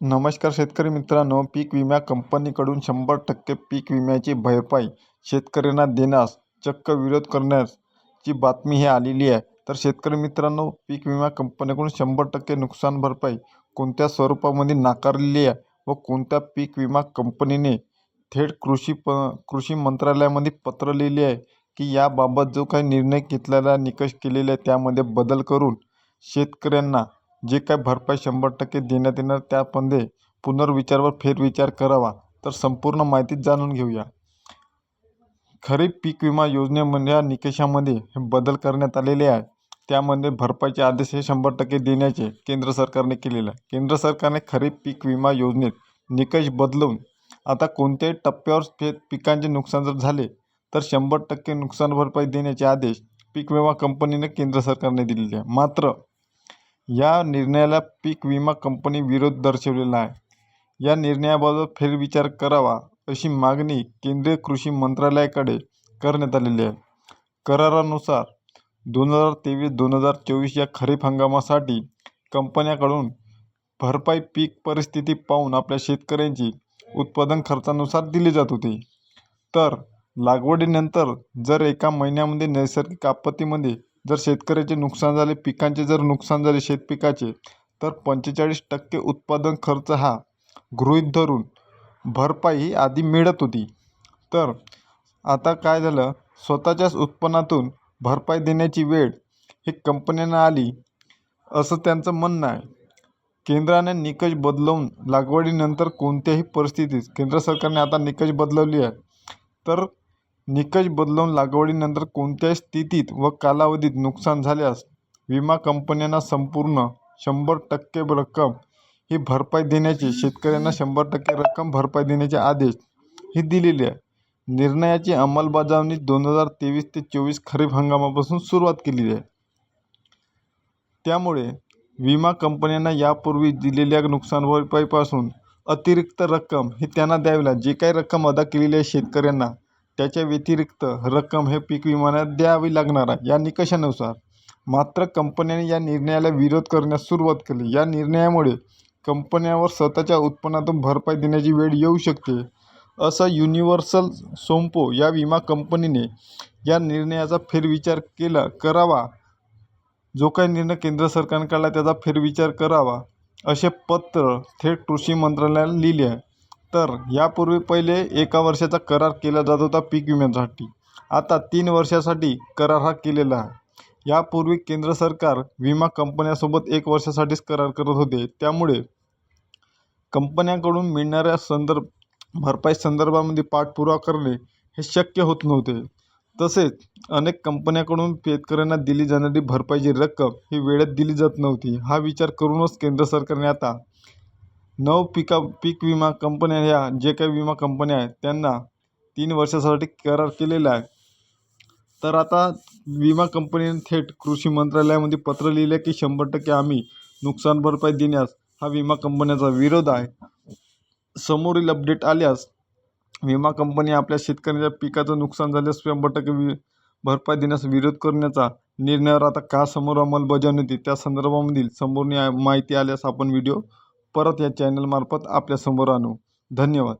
नमस्कार शेतकरी मित्रांनो पीक विमा कंपनीकडून शंभर टक्के पीक विम्याची भरपाई शेतकऱ्यांना देण्यास चक्क विरोध करण्याची बातमी ही आलेली आहे. तर शेतकरी मित्रांनो पीक विमा कंपनीकडून शंभर टक्के नुकसान भरपाई कोणत्या स्वरूपामध्ये नाकारलेली आहे व कोणत्या पीक विमा कंपनीने थेट कृषी प कृषी मंत्रालयामध्ये पत्र लिहिले आहे की याबाबत जो काही निर्णय घेतलेला निकष केलेले आहे त्यामध्ये बदल करून शेतकऱ्यांना जे काय भरपाई शंभर टक्के देण्यात येणार त्यामध्ये पुनर्विचार व फेरविचार करावा तर संपूर्ण माहिती जाणून घेऊया. खरीप पीक विमा योजनेमध्ये या निकषामध्ये हे बदल करण्यात आलेले आहे. त्यामध्ये भरपाईचे आदेश हे शंभर टक्के देण्याचे केंद्र सरकारने केलेलं आहे. केंद्र सरकारने खरीप पीक विमा योजनेत निकष बदलून आता कोणत्याही टप्प्यावर पिकांचे नुकसान जर झाले तर शंभर टक्के नुकसान भरपाई देण्याचे आदेश पीक विमा कंपनीने केंद्र सरकारने दिलेले आहे. मात्र या निर्णयाला पीक विमा कंपनी विरोध दर्शवलेला आहे. या निर्णयाबाबत फेरविचार करावा अशी मागणी केंद्रीय कृषी मंत्रालयाकडे करण्यात आलेली आहे. करारानुसार दोन हजार तेवीस दोन हजार चोवीस या खरीप हंगामासाठी कंपन्याकडून भरपाई पीक परिस्थिती पाहून आपल्या शेतकऱ्यांची उत्पादन खर्चानुसार दिली जात होती. तर लागवडीनंतर जर एका महिन्यामध्ये नैसर्गिक आपत्तीमध्ये जर शेतकऱ्याचे नुकसान झाले पिकांचे जर नुकसान झाले शेतपिकाचे तर पंचेचाळीस टक्के उत्पादन खर्च हा गृहीत धरून भरपाई ही आधी मिळत होती. तर आता काय झालं? स्वतःच्याच उत्पन्नातून भरपाई देण्याची वेळ ही कंपन्यांना आली असं त्यांचं म्हणणं आहे. केंद्राने निकष बदलवून लागवडीनंतर कोणत्याही परिस्थितीत केंद्र सरकारने आता निकष बदलवली आहे तर निकष बदलून लागवडीनंतर कोणत्याही स्थितीत व कालावधीत नुकसान झाल्यास विमा कंपन्यांना संपूर्ण शंभर टक्के रक्कम ही भरपाई देण्याचे शेतकऱ्यांना शंभर टक्के रक्कम भरपाई देण्याचे आदेश ही दिलेली आहे. निर्णयाची अंमलबजावणी दोन हजार तेवीस ते चोवीस खरीप हंगामापासून सुरुवात केलेली आहे. त्यामुळे विमा कंपन्यांना यापूर्वी दिलेल्या नुकसान भरपाईपासून अतिरिक्त रक्कम ही त्यांना द्यावी लागेल. जी काही रक्कम अदा केलेली आहे शेतकऱ्यांना त्याच्या व्यतिरिक्त रक्कम हे पीक विम्याला द्यावी लागणार आहे. या निकषानुसार मात्र कंपन्याने या निर्णयाला विरोध करण्यास सुरुवात केली. या निर्णयामुळे कंपन्यावर स्वतःच्या उत्पन्नातून भरपाई देण्याची वेळ येऊ शकते असं युनिव्हर्सल सोम्पो या विमा कंपनीने या निर्णयाचा फेरविचार केला करावा. जो काही निर्णय केंद्र सरकारने काढला त्याचा फेरविचार करावा असे पत्र थेट कृषी मंत्रालयाला लिहिले आहे. तर यापूर्वी पहिले एका वर्षाचा करार केला जात होता पीक विम्यासाठी. आता तीन वर्षासाठी करार हा केलेला आहे. यापूर्वी केंद्र सरकार विमा कंपन्यासोबत एक वर्षासाठीच करार करत होते. त्यामुळे कंपन्यांकडून मिळणाऱ्या संदर्भ भरपाई संदर्भामध्ये पाठपुरावा करणे हे शक्य होत नव्हते. तसेच अनेक कंपन्यांकडून शेतकऱ्यांना दिली जाणारी भरपाईची रक्कम ही वेळेत दिली जात नव्हती. हा विचार करूनच केंद्र सरकारने आता नव पिका पीक विमा कंपन्या ह्या जे काही विमा कंपन्या आहेत त्यांना तीन वर्षासाठी करार केलेला आहे. तर आता विमा कंपनीने थेट कृषी मंत्रालयामध्ये पत्र लिहिले की शंभर टक्के आम्ही नुकसान भरपाई देण्यास हा विमा कंपन्याचा विरोध आहे. समोरील अपडेट आल्यास विमा कंपनी आपल्या शेतकऱ्यांच्या पिकाचं नुकसान झाल्यास शंभर टक्के वि भरपाई देण्यास विरोध करण्याचा निर्णयावर आता का समोर अंमलबजावणी होती त्या संदर्भामधील समोरनी माहिती आल्यास आपण व्हिडिओ परत या चॅनलमार्फत आपल्यासमोर आणू. धन्यवाद.